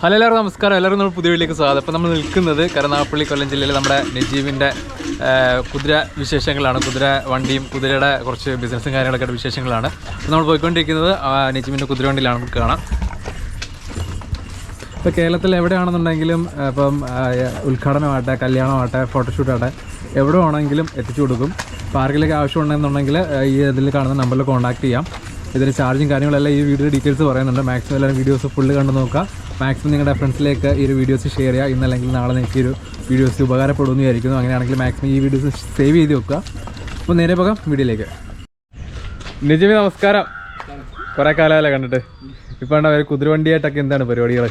Hello എല്ലാവർക്കും നമസ്കാരം. എല്ലാവരും നമ്മൾ പുതിയ വീട്ടിലേക്ക് സ്വാഗതം. അപ്പോൾ നമ്മൾ നിൽക്കുന്നത് കരുനാഗപ്പള്ളി കൊല്ലം ജില്ലയിൽ നമ്മുടെ നജീബിന്റെ കുതിര വിശേഷങ്ങളാണ്. കുതിര വണ്ടിയും കുതിരയുടെ കുറച്ച് ബിസിനസ്സും കാര്യങ്ങളൊക്കെ വിശേഷങ്ങളാണ്. അപ്പോൾ നമ്മൾ പോയിക്കൊണ്ടിരിക്കുന്നത് നജീബിന്റെ കുതിര വണ്ടിയിലാണ്. നമുക്ക് കാണാം. ഇപ്പോൾ കേരളത്തിൽ എവിടെയാണെന്നുണ്ടെങ്കിലും ഇപ്പം ഉദ്ഘാടനമാകട്ടെ കല്യാണമാകട്ടെ ഫോട്ടോഷൂട്ടാകട്ടെ എവിടെ വേണമെങ്കിലും എത്തിച്ചു കൊടുക്കും. പാർക്കിലേക്ക് ആവശ്യമുണ്ടെന്നുണ്ടെങ്കിൽ ഈ ഇതിൽ കാണുന്ന നമ്പറിൽ കോൺടാക്ട് ചെയ്യാം. ഇതിന് ചാർജും കാര്യങ്ങളെല്ലാം ഈ വീഡിയോ ഡീറ്റെയിൽസ് പറയുന്നുണ്ട്. മാക്സിമം എല്ലാവരും വീഡിയോസ് ഫുള്ള് കണ്ടു നോക്കുക. മാക്സിമം നിങ്ങളുടെ ഫ്രണ്ട്സിലേക്ക് ഈ ഒരു വീഡിയോസ് ഷെയർ ചെയ്യുക. ഇന്നല്ലെങ്കിൽ നാളെ നിങ്ങൾക്ക് ഈ ഒരു വീഡിയോസ് ഉപകാരപ്പെടുമെന്ന് വിചാരിക്കുന്നു. അങ്ങനെയാണെങ്കിൽ മാക്സിമം ഈ വീഡിയോസ് സേവ് ചെയ്ത് വെക്കുക. അപ്പോൾ നേരെ പോകാം വീഡിയോയിലേക്ക്. നിജമി നമസ്കാരം. കുറേ കാലമല്ലേ കണ്ടിട്ട്? ഇപ്പോൾ ഉണ്ടാവും കുതിരവണ്ടിയായിട്ടൊക്കെ എന്താണ് പരിപാടികൾ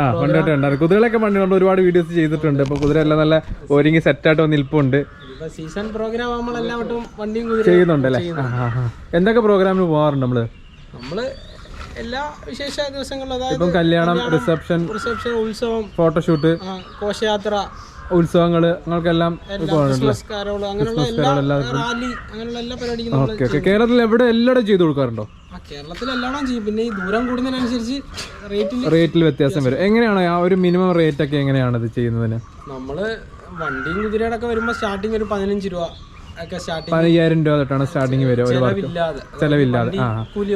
ആ പണ്ടായിട്ട് ഉണ്ടായിരുന്നു കുതിരകളൊക്കെ പണ്ട് നമ്മൾ ഒരുപാട് വീഡിയോസ് ചെയ്തിട്ടുണ്ട്. ഇപ്പൊ കുതിരയെല്ലാം നല്ല ഒരുങ്ങി സെറ്റായിട്ട് വന്ന് നിൽപ്പുണ്ട്. ഇപ്പൊ സീസൺ പ്രോഗ്രാം നമ്മളെല്ലാം വണ്ടിയും കുതിര ചെയ്യുന്നുണ്ടല്ലേ. എന്തൊക്കെ പ്രോഗ്രാമിന് പോകാറുണ്ട് നമ്മൾ? നമ്മൾ എല്ലാ വിശേഷ ദിവസങ്ങളിലും അതായത് ഇപ്പം കല്യാണം റിസപ്ഷൻ റിസപ്ഷൻ ഉത്സവം ഫോട്ടോഷൂട്ട് കോശയാത്ര ഉത്സവങ്ങൾ ഓക്കെ കേരളത്തിൽ എവിടെ എല്ലായിടും ചെയ്തു കൊടുക്കാറുണ്ടോ? കേരളത്തിൽ എല്ലാവരും ചെയ്യും. പിന്നെ ഈ ദൂരം കൂടുന്നതിനനുസരിച്ച് റേറ്റിൽ റേറ്റിൽ വ്യത്യാസം വരും. എങ്ങനെയാണ് ആ ഒരു മിനിമം റേറ്റ് ഒക്കെ എങ്ങനെയാണ് ഇത് ചെയ്യുന്നതിന്? നമ്മൾ വണ്ടിയും കുതിരയുടെ ഒക്കെ വരുമ്പോൾ സ്റ്റാർട്ടിങ് ഒരു പതിനഞ്ച് രൂപ. ഒക്കെ സ്റ്റാർട്ടിങ് പതിനയ്യായിരം രൂപ തൊട്ടാണ് സ്റ്റാർട്ടിങ് വരിക ഒരു വർക്ക് ചെലവില്ലാതെ. ചെലവില്ലാതെ. ആ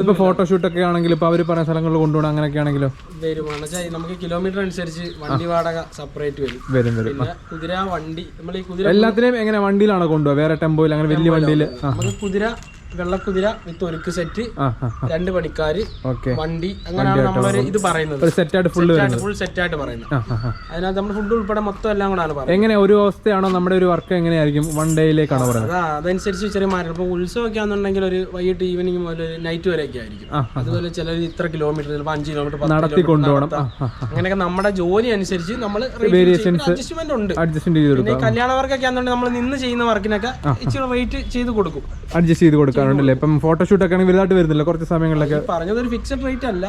ഇപ്പൊ ഫോട്ടോഷൂട്ട് ഒക്കെ ആണെങ്കിൽ ഇപ്പൊ അവർ പറയുന്ന സ്ഥലങ്ങളിൽ കൊണ്ടുപോകണം അങ്ങനെയൊക്കെ ആണെങ്കിലോ? വരുമാണ് വെച്ചാൽ നമുക്ക് കിലോമീറ്റർ അനുസരിച്ച് വണ്ടി വാടക സെപ്പറേറ്റ് വരും. വരും വരും. പിന്നെ കുതിര വണ്ടി നമ്മൾ ഈ കുതിര എല്ലാത്തിനെയും എങ്ങനെ വണ്ടിയിലാണോ കൊണ്ടുപോകുക വേറെ ടെമ്പോയിൽ അങ്ങനെ വലിയ വണ്ടിയിൽ നമുക്ക് കുതിര വെള്ളക്കുതിര വിത്ത് ഒരുക്ക് സെറ്റ് രണ്ട് പണിക്കാര് വണ്ടി അങ്ങനെയാണ് നമ്മൾ ഇത് പറയുന്നത്. സെറ്റായിട്ട് ഫുൾ ഫുൾ സെറ്റ് ആയിട്ട് പറയുന്നത്. അതിനകത്ത് നമ്മൾ ഫുഡ് ഉൾപ്പെടെ മൊത്തം എല്ലാം കൂടാണ് പറയുന്നത്. എങ്ങനെ ഒരു അവസ്ഥയാണോ നമ്മുടെ ഒരു വർക്ക് എങ്ങനെയായിരിക്കും? വൺ ഡേയിലേക്കാണോ പറയുന്നത്? അതനുസരിച്ച് ചെറിയ മാറ്റം. ഇപ്പോൾ ഉത്സവമൊക്കെ ആണെന്നുണ്ടെങ്കിൽ ഒരു വൈകിട്ട് ഈവനിങ് മുതൽ നൈറ്റ് വരെയൊക്കെ ആയിരിക്കും. അതുപോലെ ചിലർ ഇത്ര കിലോമീറ്റർ ചിലപ്പോൾ അഞ്ച് കിലോമീറ്റർ നടത്തി കൊണ്ടുപോകണം. അങ്ങനെയൊക്കെ നമ്മുടെ ജോലി അനുസരിച്ച് നമ്മൾ അഡ്ജസ്റ്റ്മെന്റ് ഉണ്ട്. അഡ്ജസ്റ്റ്മെന്റ് കൊടുക്കും കൊടുക്കാം കല്യാണ വർക്കൊക്കെ ആണെന്നുണ്ടെങ്കിൽ നമ്മൾ നിന്ന് ചെയ്യുന്ന വർക്കിനൊക്കെ ഇച്ചിരി വെയിറ്റ് ചെയ്ത് കൊടുക്കും. അഡ്ജസ്റ്റ് ചെയ്ത് കൊടുക്കാറുണ്ടല്ലേ ഇപ്പം ഫോട്ടോഷൂട്ട് ഒക്കെ ആണെങ്കിൽ വലുതായിട്ട് വരുന്നില്ല. കുറച്ച് സമയങ്ങളിലൊക്കെ പറഞ്ഞത് ഒരു ഫിക്സഡ് റേറ്റ് അല്ല.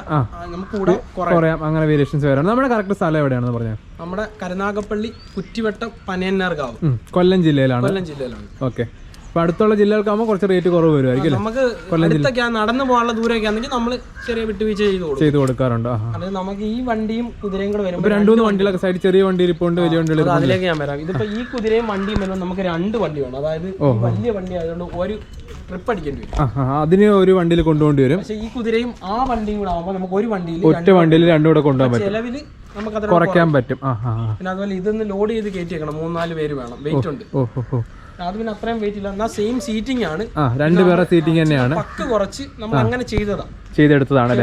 നമുക്ക് കൂടെ കുറയാം. അങ്ങനെ വേരിയേഷൻസ് വരാം നമ്മുടെ കറക്റ്റ് സ്ഥലം എവിടെയാണെന്ന് പറഞ്ഞാൽ നമ്മുടെ കരുനാഗപ്പള്ളി കുറ്റിവട്ടം പനയന്നാർകാവ് കൊല്ലം ജില്ലയിലാണ്. കൊല്ലം ജില്ലയിലാണ്. ഓക്കെ. അപ്പൊ അടുത്തുള്ള ജില്ലകൾക്കാകുമ്പോൾ കുറച്ച് റേറ്റ് കുറവ് വരുമായിരിക്കും നമുക്ക് അടുത്തൊക്കെ നടന്നു പോകാനുള്ള ദൂരമൊക്കെ ആണെങ്കിൽ നമ്മൾ ചെറിയ വിട്ടുവീഴ്ച ചെയ്ത് ചെയ്ത് കൊടുക്കാറുണ്ട്. നമുക്ക് ഈ വണ്ടിയും കുതിരയും കൂടെ വരും വരുമ്പോൾ രണ്ടു മൂന്ന് വണ്ടികളൊക്കെ സൈഡ് ചെറിയ വണ്ടി ഇരിപ്പുണ്ട് വലിയ വണ്ടി അതിലേക്ക് ഞാൻ വരാം. ഇതിപ്പോ ഈ കുതിരയും വണ്ടിയും വരുമ്പോൾ നമുക്ക് രണ്ട് വണ്ടി വേണം. അതായത് വലിയ വണ്ടി ആയതുകൊണ്ട് ഒരു ട്രിപ്പ് അടിക്കേണ്ടി വരും. അതിന് ഒരു വണ്ടിയിൽ കൊണ്ടുപോകേണ്ടി വരും. പക്ഷേ ഈ കുതിരയും ആ വണ്ടിയും കൂടെ ആകുമ്പോൾ നമുക്ക് ഒരു വണ്ടിയിൽ ഒറ്റ വണ്ടിയിൽ രണ്ടും കൂടെ കൊണ്ടുപോകാൻ പറ്റും. ചെലവിൽ നമുക്ക് കുറയ്ക്കാൻ പറ്റും. പിന്നെ അതുപോലെ ഇതൊന്ന് ലോഡ് ചെയ്ത് കയറ്റി വെക്കണം. മൂന്നാൽ പേര് വേണം. വെയിറ്റ് ഉണ്ട്. അത് പിന്നെ അത്രയും വെയിറ്റ് ഇല്ല. എന്നാൽ സെയിം സീറ്റിംഗ് ആണ്. രണ്ടുപേരുടെ രണ്ട് പേരുടെ സീറ്റിംഗ് തന്നെയാണ്. പക്ക് കുറച്ച് നമ്മൾ അങ്ങനെ ചെയ്തതാണ് ചെയ്തെടുത്തതാണ്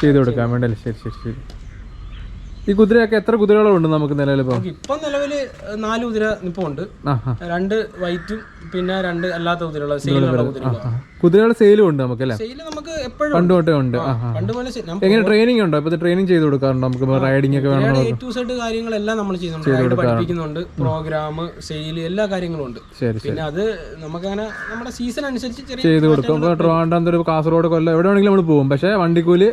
ചെയ്തു കൊടുക്കാൻ വേണ്ടല്ലേ ശരി ശരി ശരി. ഈ കുതിരയൊക്കെ എത്ര കുതിരകളുണ്ട് നമുക്ക് നിലവിൽ ഇപ്പോൾ ഇപ്പൊ നിലവിൽ നാല് കുതിര നിപ്പുണ്ട്. രണ്ട് വൈറ്റും പിന്നെ രണ്ട് അല്ലാത്ത കുതിരകളും സെയിലുള്ള കുതിരകൾ ആ. കുതിരകൾ സെയിലും ഉണ്ട് നമുക്ക് അല്ലേ സെയിൽ നമുക്ക് എപ്പോഴും പണ്ട് തൊട്ടേ ഉണ്ട്. പണ്ട് പോലെ എങ്ങനെ ട്രെയിനിങ് ഉണ്ടോ? ഇപ്പൊ ട്രെയിനിങ് ചെയ്ത് കൊടുക്കാറുണ്ട്? നമുക്ക് റൈഡിംഗ് ഒക്കെ വേണം കുതിരയുടെ എ ടു സെഡ് കാര്യങ്ങളെല്ലാം നമ്മൾ ചെയ്യുന്നുണ്ട്. പഠിപ്പിക്കുന്നുണ്ട്. പ്രോഗ്രാം സെയിൽ എല്ലാ കാര്യങ്ങളും ഉണ്ട്. പിന്നെ അത് നമുക്കങ്ങനെ നമ്മുടെ സീസൺ അനുസരിച്ച് ചെയ്ത് കൊടുക്കും. ട്രിവാൻഡ്രം കാസർഗോഡ് കൊല്ലം എവിടെ വേണമെങ്കിലും നമ്മൾ പോകും. പക്ഷേ വണ്ടിക്കൂലി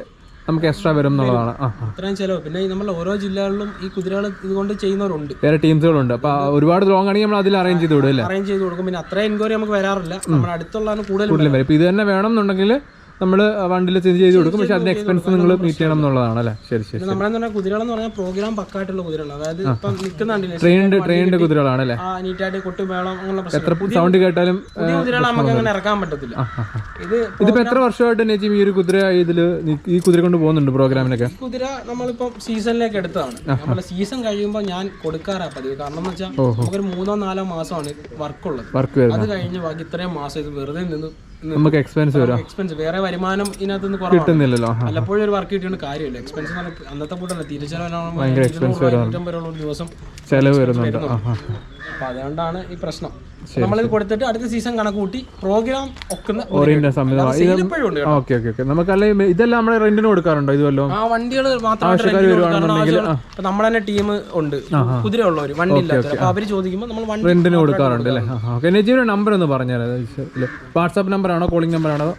നമുക്ക് എക്സ്ട്രാ വരും എന്നുള്ളതാണ്. ഇത്രയും ചിലവ്. പിന്നെ നമ്മൾ ഓരോ ജില്ലകളിലും ഈ കുതിരകൾ ഇതുകൊണ്ട് ചെയ്യുന്നവരുണ്ട്. വേറെ ടീംസുകളുണ്ട്. അപ്പൊ ഒരുപാട് ലോങ് ആണെങ്കിൽ നമ്മൾ അതിൽ അറേഞ്ച് ചെയ്ത് വിടും അല്ലേ? അറേഞ്ച് ചെയ്ത് കൊടുക്കും. പിന്നെ അത്ര എൻക്വയറി നമുക്ക് വരാറില്ല. നമ്മുടെ അടുത്തുള്ളതാണ് കൂടുതൽ വരും. ഇത് തന്നെ വേണം എന്നുണ്ടെങ്കിൽ നമ്മൾ വണ്ടിയിൽ ചേഞ്ച് ചെയ്ത് കൊടുക്കും. പക്ഷെ അതിന്റെ എക്സ്പെൻസ് നിങ്ങൾ മീറ്റ് ചെയ്യണം എന്നുള്ളതാണ് അല്ലേ? ശരി ശരി നമ്മളെന്ന് പറഞ്ഞാൽ കുതിരകളെന്ന് പറഞ്ഞാൽ പ്രോഗ്രാം പക്കായിട്ടുള്ള കുതിരകളാണ് അതായത് ഇപ്പം നിൽക്കുന്നുണ്ടല്ലേ ട്രെയിൻഡ് ട്രെയിൻഡ് കുതിരകളാണ് അല്ലേ? നീറ്റായിട്ട് അങ്ങനെയുള്ള എത്ര സൗണ്ട് കേട്ടാലും കുതിരകൾ നമുക്ക് അങ്ങനെ ഇറക്കാൻ പറ്റത്തില്ല. ഇത് ഇതിപ്പോ എത്ര വർഷമായിട്ട് നെജിം ഈ ഒരു കുതിര ഇതിൽ ഈ കുതിര കൊണ്ട് പോകുന്നുണ്ട് പ്രോഗ്രാമിനൊക്കെ? കുതിര നമ്മളിപ്പം സീസണിലേക്ക് എടുത്തതാണ്. നമ്മളെ സീസൺ കഴിയുമ്പോൾ ഞാൻ കൊടുക്കാറാ പതിവ്. കാരണം എന്ന് വെച്ചാൽ നമുക്കൊരു മൂന്നോ നാലോ മാസമാണ് വർക്കുള്ളത് വർക്ക് ഉള്ളത് അത് കഴിഞ്ഞ് ബാക്കി ഇത്രയും മാസം ഇത് വെറുതെ നിന്ന് നമുക്ക് എക്സ്പെൻസ് വരും. എക്സ്പെൻസ് വേറെ വരുമാനം ഇതിനകത്ത് കിട്ടുന്നില്ലല്ലോ. അല്ലപ്പോഴും വല്ലപ്പോഴും ഒരു വർക്ക് കിട്ടിയാണ് കാര്യമില്ല. എക്സ്പെൻസ് അന്നത്തെ കൂട്ടല്ല ഒരു ദിവസം. ചെലവ് വരുന്നുണ്ട്. അപ്പൊ അതുകൊണ്ടാണ് ഈ പ്രശ്നം. നമ്മളിത് കൊടുത്തിട്ട് അടുത്ത സീസൺ കണക്ക് കൂട്ടി പ്രോഗ്രാം ഒക്കുന്ന. ഓക്കെ ഓക്കെ ഓക്കെ നമുക്ക് അല്ലെ ഇതെല്ലാം നമ്മളെ റെന്റിന് കൊടുക്കാറുണ്ടോ ഇതുവല്ലോ? ആ വണ്ടികൾ മാത്രം നമ്മളെ തന്നെ ടീം ഉണ്ട്. കുതിര ഉള്ളവർ വണ്ടി അപ്പൊ അവർ ചോദിക്കുമ്പോൾ നമ്മൾ റെന്റിന് കൊടുക്കാറുണ്ട് അല്ലേ? ഓക്കെ നമ്പർ ഒന്ന് പറഞ്ഞുതരാം. വാട്സാപ്പ് നമ്പർ ആണോ കോളിംഗ് നമ്പർ ആണോ?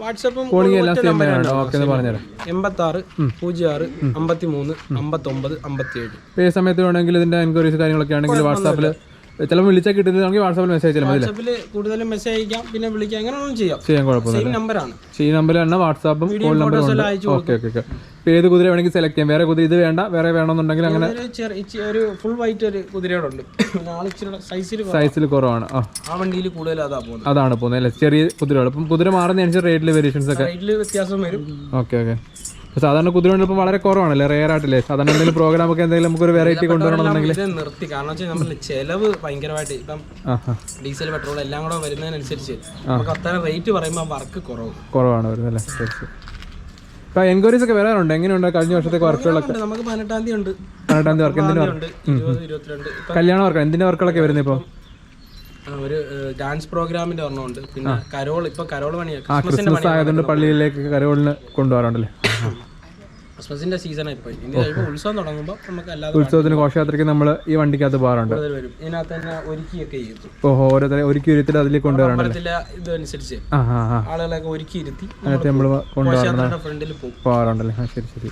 വാട്സപ്പും കോളിംഗ് എല്ലാം സെയിം ആണോ ഓക്കെ എന്ന് പറഞ്ഞുതരാം. എൺപത്തി ആറ് പൂജ്യം ആറ് അമ്പത്തി മൂന്ന് അമ്പത്തൊമ്പത് അമ്പത്തി ഏഴ് ഈ സമയത്ത് വേണമെങ്കിൽ ഇതിന്റെ എൻക്വയറീസ് കാര്യങ്ങളൊക്കെ ആണെങ്കിൽ വാട്സാപ്പിൽ ചിലപ്പോൾ വിളിച്ചാൽ കിട്ടുന്നതാണെങ്കിൽ വാട്സാപ്പിൽ മെസ്സേജ് അയച്ചാൽ മതി വാട്സാപ്പിൽ കൂടുതലും മെസ്സേജ് അയക്കാം പിന്നെ വിളിക്കാം അങ്ങനെ ഒന്നും ചെയ്യാം. ചെയ്യാൻ നമ്പർ ആണ്. നമ്പറാണ് ഈ നമ്പറിൽ തന്നെ വാട്സാപ്പും കോൾ നമ്പറും ഓക്കെ ഓക്കെ ഓക്കെ ഏത് കുതിര വേണമെങ്കിൽ സെലക്ട് ചെയ്യാം. വേറെ കുതിര ഇത് വേണ്ട വേറെ വേണമെന്നുണ്ടെങ്കിൽ അങ്ങനെ ഒരു ഫുൾ വൈറ്റ് ഒരു കുതിരയോടെ ഉണ്ട് ആൾ ഇച്ചിരി സൈസിൽ കുറവാണ്. ആ. വണ്ടിയിൽ കൂടുതൽ അതാ അതാണ് പോകുന്നത് അല്ലേ? ചെറിയ കുതിരകൾ അപ്പം കുതിര മാറുന്നതനുസരിച്ച് റേറ്റിൽ വേരിയേഷൻസ് ഒക്കെ. റേറ്റിൽ വ്യത്യാസം വരും. ഓക്കെ ഓക്കെ സാധാരണ കുതിരവണ്ടി ഇപ്പം വളരെ കുറവാണല്ലേ റെയർ ആയിട്ടില്ലേ? സാധാരണ എന്തെങ്കിലും പ്രോഗ്രാം ഒക്കെ എന്തെങ്കിലും നമുക്കൊരു വെറൈറ്റി കൊണ്ടുവരണമെന്നുണ്ടെങ്കിൽ നിർത്തി. കാരണം വെച്ചാൽ നമ്മൾ ചെലവ് ഭയങ്കരമായിട്ട് ഇപ്പം ഡീസൽ പെട്രോൾ എല്ലാം കൂടെ വരുന്നതിനനുസരിച്ച് നമുക്ക് അത്ര റേറ്റ് പറയുമ്പോൾ വർക്ക് കുറവ്. കുറവാണ് ശരി ശരി. ഇപ്പം എൻക്വയറീസ് ഒക്കെ വരാറുണ്ട്. എങ്ങനെയുണ്ട്? കഴിഞ്ഞ വർഷത്തെ വർക്കുകളൊക്കെ. നമുക്ക് പതിനെട്ടാം തീയതി ഉണ്ട്. പതിനെട്ടാം തീയതി വർക്ക് ഇപ്പം കല്യാണ വർക്ക് എന്തിന്റെ വർക്കുകളൊക്കെ വരുന്നത് ഇപ്പൊ? ഒരു ഡാൻസ് പ്രോഗ്രാമിന്റെ ഒരെണ്ണമുണ്ട് പിന്നെ കരോൾ ഇപ്പൊ കരോൾ പണിയാണ് ക്രിസ്മസ് ആയതുകൊണ്ട് പള്ളിയിലേക്ക് കരോളിന് കൊണ്ടുപോകാറുണ്ടല്ലേ? ക്രിസ്മസിന്റെ സീസൺ ഇപ്പൊ. ഇനി കഴിയുമ്പോൾ ഉത്സവം തുടങ്ങുമ്പോൾ നമുക്ക് അല്ലാതെ ഉത്സവത്തിന് ഘോഷയാത്രയ്ക്ക് നമ്മൾ ഈ വണ്ടിക്കകത്ത് പോകാറുണ്ട് വരും. ഇതിനകത്ത് തന്നെ ഒരുക്കിയൊക്കെ ചെയ്തു ഓഹോ ഓരോരുത്തരെ ഒരുക്കി ഇരുത്തിട്ട് അതിലേക്ക് കൊണ്ടുവരാറുണ്ട് ഇതനുസരിച്ച്. ആ ആ ആ ആളുകളെയൊക്കെ ഒരുക്കി ഇരുത്തി നമ്മൾ പോകാറുണ്ടല്ലേ ശരി ശരി.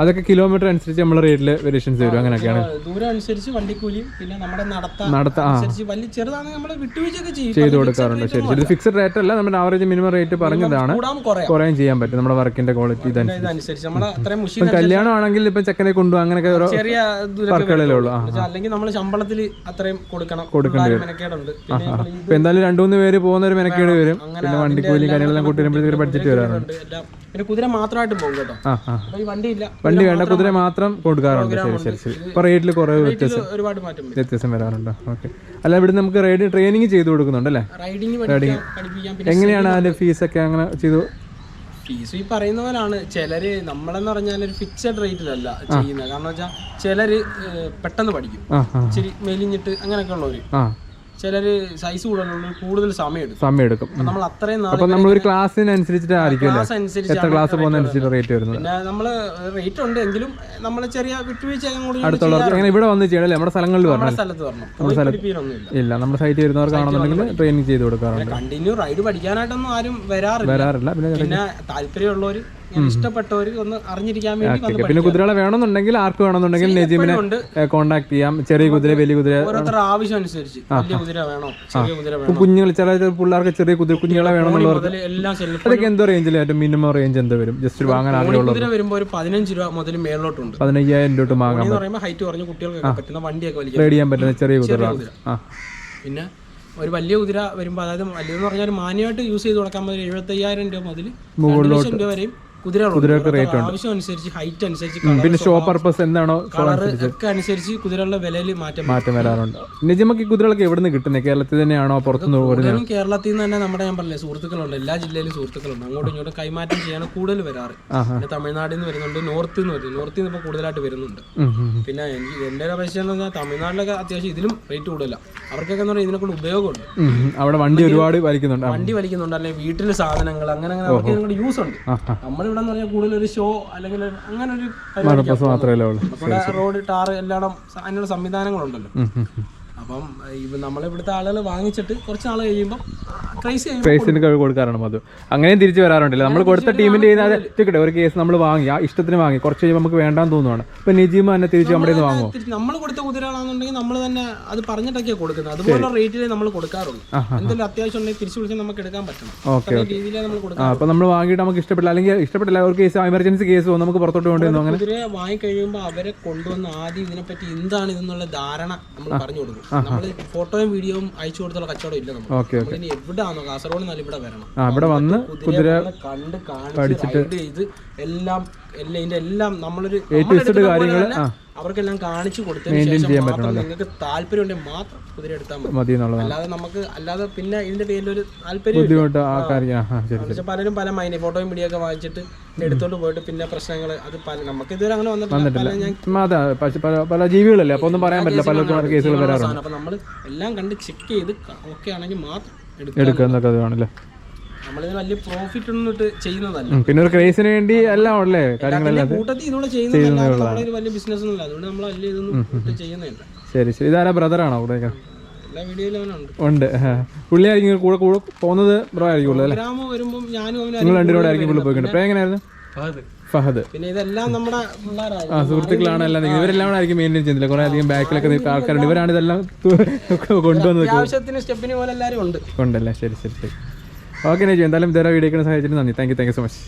അതൊക്കെ കിലോമീറ്റർ അനുസരിച്ച് നമ്മുടെ റേറ്റിൽ വേരിയേഷൻസ് വരും. അങ്ങനെയൊക്കെയാണ്. ദൂരം അനുസരിച്ച് വണ്ടിക്കൂലിയും പിന്നെ നമ്മുടെ നടത്ത വലിയ ചെറുതാണെങ്കിൽ നമ്മൾ വിട്ടുവീഴ്ചയൊക്കെ ചെയ്യും. ചെയ്ത് കൊടുക്കാറുണ്ട്. ശരി ശരി. ഫിക്സഡ് റേറ്റ് അല്ല. നമ്മുടെ ആവറേജ് മിനിമം റേറ്റ് പറഞ്ഞതാണ്. കുറയും. ചെയ്യാൻ പറ്റും. നമ്മുടെ വർക്കിന്റെ ക്വാളിറ്റി ഇതനുസരിച്ച്. കല്യാണം ആണെങ്കിൽ ഇപ്പൊ ചെക്കനെ കൊണ്ടുപോകും അങ്ങനെയൊക്കെ ഓരോ ചെറിയ ദൂരം വർക്കുകളിലേ ഉള്ളൂ. അല്ലെങ്കിൽ നമ്മൾ ശമ്പളത്തിൽ അത്രയും കൊടുക്കണം. കൊടുക്കേണ്ടി വരും. ഇപ്പം എന്തായാലും രണ്ടു മൂന്ന് പേര് പോകുന്ന ഒരു മെനക്കേട് വരും. പിന്നെ വണ്ടിക്കൂലി കാര്യങ്ങളെല്ലാം കൂട്ടി വരുമ്പോഴത്തേക്ക് ബഡ്ജറ്റ് വരാറുണ്ട്. പിന്നെ കുതിര മാത്രമായിട്ട് പോകും കേട്ടോ. ഈ വണ്ടി വണ്ടി വേണ്ട കുതിര മാത്രം കൊടുക്കാറുണ്ട്. ശരി ശരി ശരി. ഇപ്പൊ റേറ്റിൽ കുറേ വ്യത്യാസം ഒരുപാട് മാറ്റം വരും. വ്യത്യാസം വരാറുണ്ട്? ഓക്കെ. അല്ല ഇവിടെ നമുക്ക് റൈഡ് ട്രെയിനിങ് ചെയ്ത് കൊടുക്കുന്നുണ്ട് അല്ലേ? റൈഡിങ് എങ്ങനെയാണ് അതിന്റെ ഫീസൊക്കെ അങ്ങനെ ചെയ്തു ഫീസ് ഈ പറയുന്ന പോലാണ്. ചിലര് നമ്മളെന്ന് പറഞ്ഞാൽ ഒരു ഫിക്സഡ് റേറ്റിലല്ല ചെയ്യുന്നത്. കാരണം വെച്ചാൽ ചിലര് പെട്ടെന്ന് പഠിക്കും. ഇച്ചിരി മെലിഞ്ഞിട്ട് അങ്ങനെയൊക്കെ ഉള്ളവര്. ആ ചിലര് സൈസ് കൂടാനുള്ള കൂടുതൽ സമയം എടുക്കും. സമയം എടുക്കും അപ്പൊ നമ്മൾ അത്രയും നാളെ നമ്മൾ ഒരു ക്ലാസ്സിനനുസരിച്ചിട്ടായിരിക്കും അല്ലേ? ക്ലാസ് അനുസരിച്ച് എത്ര ക്ലാസ് പോകുന്നതനുസരിച്ച് റേറ്റ് വരുന്നത് പിന്നെ നമ്മൾ റേറ്റ് ഉണ്ട് എങ്കിലും നമ്മൾ ചെറിയ വിട്ടുവീഴ്ച കൂടി അടുത്തുള്ളവർക്ക് അങ്ങനെ ഇവിടെ വന്ന് ചെയ്യണല്ലേ നമ്മുടെ സ്ഥലങ്ങളിൽ നമ്മുടെ പറഞ്ഞാൽ സ്ഥലത്ത് പറഞ്ഞു ഇല്ല നമ്മുടെ സൈറ്റിൽ വരുന്നവർക്കാണെന്നുണ്ടെങ്കിൽ ട്രെയിനിങ് ചെയ്ത് കൊടുക്കാറുണ്ട്. കണ്ടിന്യൂ റൈഡ് പഠിക്കാനായിട്ടൊന്നും ആരും വരാറില്ല. വരാറില്ല. പിന്നെ പിന്നെ ഇഷ്ടപ്പെട്ടവർ ഒന്ന് അറിഞ്ഞിരിക്കാൻ വേണ്ടി പിന്നെ കുതിരകളെ വേണമെന്നുണ്ടെങ്കിൽ ആർക്ക് വേണമെന്നുണ്ടെങ്കിൽ നജീമിനെ കോണ്ടാക്ട് കോൺടാക്ട് ചെയ്യാം. ചെറിയ കുതിര വലിയ കുതിര. ഓരോരുത്തരുടെ ആവശ്യം അനുസരിച്ച് വലിയ കുതിര വേണോ? ചെറിയ കുതിര വേണോ? കുഞ്ഞുങ്ങൾ ചില പിള്ളേർക്ക് ചെറിയ കുതിര കുഞ്ഞുങ്ങളെ വേണമെന്നുള്ളവർക്ക് അതൊക്കെ എന്തോ റേഞ്ചിൽ ഏറ്റവും മിനിമം റേഞ്ച് എന്ത് വരും. ജസ്റ്റ് വാങ്ങാൻ ആഗ്രഹമുള്ള കുതിര വരുമ്പോൾ ഒരു പതിനഞ്ച് രൂപ മുതൽ മേളിലോട്ടുണ്ട്. പതിനയ്യായിരം രൂപ തൊട്ട് വാങ്ങാം എന്ന് പറയുമ്പോൾ ഹൈറ്റ് കുറഞ്ഞ കുട്ടികൾക്ക് പറ്റുന്ന വണ്ടിയൊക്കെ വലിയ റൈഡ് ചെയ്യാൻ പറ്റുന്ന ചെറിയ കുതിര. പിന്നെ ഒരു വലിയ കുതിര വരുമ്പോൾ അതായത് വലിയതെന്ന് പറഞ്ഞാൽ മാന്യമായിട്ട് യൂസ് ചെയ്ത് കൊടുക്കാൻ മുതൽ എഴുപത്തയ്യായിരം രൂപ മുതൽ രണ്ട് ലക്ഷം രൂപ വരെയും ആവശ്യം അനുസരിച്ച് ഹൈറ്റ് അനുസരിച്ച് പിന്നെ ഷോ പർപ്പസ് എന്താണോ കളർ ഒക്കെ അനുസരിച്ച് കുതിരകളുടെ വിലയിൽ മാറ്റം വരും. മാറ്റം വരാറുണ്ട്. നിജമക്ക് കുതിരകളൊക്കെ എവിടെ കിട്ടുന്നത് കേരളത്തിൽ തന്നെയാണോ? പുറത്തുനിന്ന് വരുന്നത്? കേരളത്തിൽ നിന്ന് തന്നെ നമ്മുടെ ഞാൻ പറഞ്ഞില്ലേ സുഹൃത്തുക്കളുണ്ട്. എല്ലാ ജില്ലയിലും സുഹൃത്തുക്കളുണ്ട്. അങ്ങോട്ടും ഇങ്ങോട്ടും കൈമാറ്റം ചെയ്യാൻ കൂടുതൽ വരാറ്. പിന്നെ തമിഴ്നാട്ടിൽ നിന്ന് വരുന്നുണ്ട് നോർത്തിൽ നിന്ന് വരുന്നു. നോർത്തിൽ നിന്ന് ഇപ്പോൾ കൂടുതലായിട്ട് വരുന്നുണ്ട്. പിന്നെ എനിക്ക് എന്റെ ഒരു അപേക്ഷ എന്ന് പറഞ്ഞാൽ തമിഴ്നാട്ടിലൊക്കെ അത്യാവശ്യം ഇതിലും റേറ്റ് കൂടുതല. അവർക്കൊക്കെ എന്ന് പറഞ്ഞാൽ ഇതിനെക്കൊണ്ട് ഉപയോഗമുണ്ട്. അവിടെ വണ്ടി ഒരുപാട് വലിക്കുന്നുണ്ട്. വണ്ടി വലിക്കുന്നുണ്ട്. അല്ലെങ്കിൽ വീട്ടിലെ സാധനങ്ങൾ അങ്ങനെ അങ്ങനെ അവർക്ക് യൂസ് ഉണ്ട്. ആ, നമ്മളിവിടെ എന്ന് പറഞ്ഞാൽ കൂടുതൽ ഒരു ഷോ അല്ലെങ്കിൽ അങ്ങനെ ഒരു പരിപാടി റോഡ് ടാർ എല്ലാം അതിനുള്ള സംവിധാനങ്ങളുണ്ടല്ലോ. അപ്പം ഇവ നമ്മളിവിടുത്തെ ആളുകൾ വാങ്ങിച്ചിട്ട് കുറച്ച് നാൾ കഴിയുമ്പോൾ കഴിയുമ്പോൾ പ്രൈസിന് കഴിവ് കൊടുക്കാറാണ് അത് അങ്ങനെയും തിരിച്ചു വരാറുണ്ടല്ലോ? നമ്മൾ കൊടുത്ത ടീമിന്റെ ടിക്കറ്റ് ഒരു കേസ് നമ്മൾ വാങ്ങി ആ ഇഷ്ടത്തിന് വാങ്ങി കുറച്ച് കഴിയുമ്പോൾ നമുക്ക് വേണ്ടാന്ന് തോന്നുവാണ്. ഇപ്പൊ നിജീമ തന്നെ തിരിച്ച് നമ്മുടെ വാങ്ങും നമ്മൾ കൊടുത്ത കുതിരകളാണെന്നുണ്ടെങ്കിൽ നമ്മൾ തന്നെ അത് പറഞ്ഞിട്ടൊക്കെയാണ് കൊടുക്കുന്നത്. അതുപോലെ റേറ്റിലേ നമ്മൾ കൊടുക്കാറുള്ളൂ. എന്തെങ്കിലും അത്യാവശ്യം ഉണ്ടെങ്കിൽ തിരിച്ചു വിളിച്ചാൽ നമുക്ക് എടുക്കാൻ പറ്റണം. ഓക്കെ അപ്പൊ നമ്മൾ വാങ്ങിയിട്ട് നമുക്ക് ഇഷ്ടപ്പെട്ടില്ല അല്ലെങ്കിൽ ഇഷ്ടപ്പെട്ടില്ല ഒരു കേസ് എമർജൻസി കേസ് നമുക്ക് പുറത്തോട്ട് കൊണ്ടുവന്നു അങ്ങനെ? കുതിരയെ വാങ്ങിക്കഴിയുമ്പോൾ അവരെ കൊണ്ടുവന്ന് ആദ്യം ഇതിനെപ്പറ്റി എന്താണ് ഇതെന്നുള്ള ധാരണ നമ്മൾ പറഞ്ഞു കൊടുക്കും. നമ്മൾ ഫോട്ടോയും വീഡിയോയും അയച്ചു കൊടുത്തുള്ള കച്ചവടം ഇല്ല നമ്മൾ എവിടെയാണോ കാസർഗോഡ് നല്ല ഇവിടെ വരണം. വന്ന് കുതിര കണ്ട് കാണിച്ച് ഇത് എല്ലാം എല്ലാം നമ്മളൊരു. അവർക്കെല്ലാം കാണിച്ചു കൊടുത്തതിന് ശേഷം മാത്രം നിങ്ങൾക്ക് താല്പര്യം ഉണ്ടെങ്കിൽ മാത്രം കുതിര എടുത്താൽ മതി. അല്ലാതെ നമുക്ക് അല്ലാതെ പിന്നെ ഇതിന്റെ പേരിൽ ഒരു താല്പര്യം പലരും പല മൈൻഡ് ഫോട്ടോയും വീഡിയോ ഒക്കെ വാങ്ങിച്ചിട്ട് എടുത്തോണ്ട് പോയിട്ട് പിന്നെ പ്രശ്നങ്ങൾ അത് പല നമുക്ക് ഇതുവരെ അങ്ങനെ വന്നിട്ടില്ല. പല ജീവികളല്ലേ? അപ്പൊ ഒന്നും പറയാൻ പറ്റില്ല. പല കേസുകൾ അപ്പൊ നമ്മൾ എല്ലാം കണ്ട് ചെക്ക് ചെയ്ത് ഓക്കെ ആണെങ്കിൽ മാത്രം എടുക്കുക എന്നൊക്കെ അത് ആണല്ലേ വലിയ പ്രോഫിറ്റ് ചെയ്യുന്നതല്ല. പിന്നെ ഒരു ക്രേസിന് വേണ്ടി എല്ലാം ഉള്ളേ കാര്യങ്ങളെല്ലാം ചെയ്യുന്നതല്ല. വലിയ അതുകൊണ്ട് ഇതൊന്നും ശരി ശരി. ഇതാരാ ബ്രദർ ആണോ അവിടെ ഉണ്ട്. പുള്ളി ആയിരിക്കും കൂടെ കൂടെ പോകുന്നത് ബ്രോ ആയിരിക്കുള്ളൂ അല്ലേ? നിങ്ങൾ രണ്ടുപേരോടെ ആയിരിക്കും പുള്ളി പോയിട്ടുണ്ട് പ്രേ എങ്ങനെയായിരുന്നു ഫഹദ്. ആ സുഹൃത്തുക്കളാണ് എല്ലാം ഇവരെല്ലാം ആയിരിക്കും മെയിന്റെയിൻ ചെയ്യുന്നില്ല കുറെ അധികം ബാക്കിലൊക്കെ ആൾക്കാരുണ്ട്. ഇവരാണ് ഇതെല്ലാം കൊണ്ടുവന്നത്. ഉണ്ടല്ലേ? ശരി ശരി ശരി. ഓക്കെ നെജു. എന്തായാലും ഇതുവരെ വീഡിയോ സഹായിച്ചിട്ട് നന്ദി. Thank you thank you so much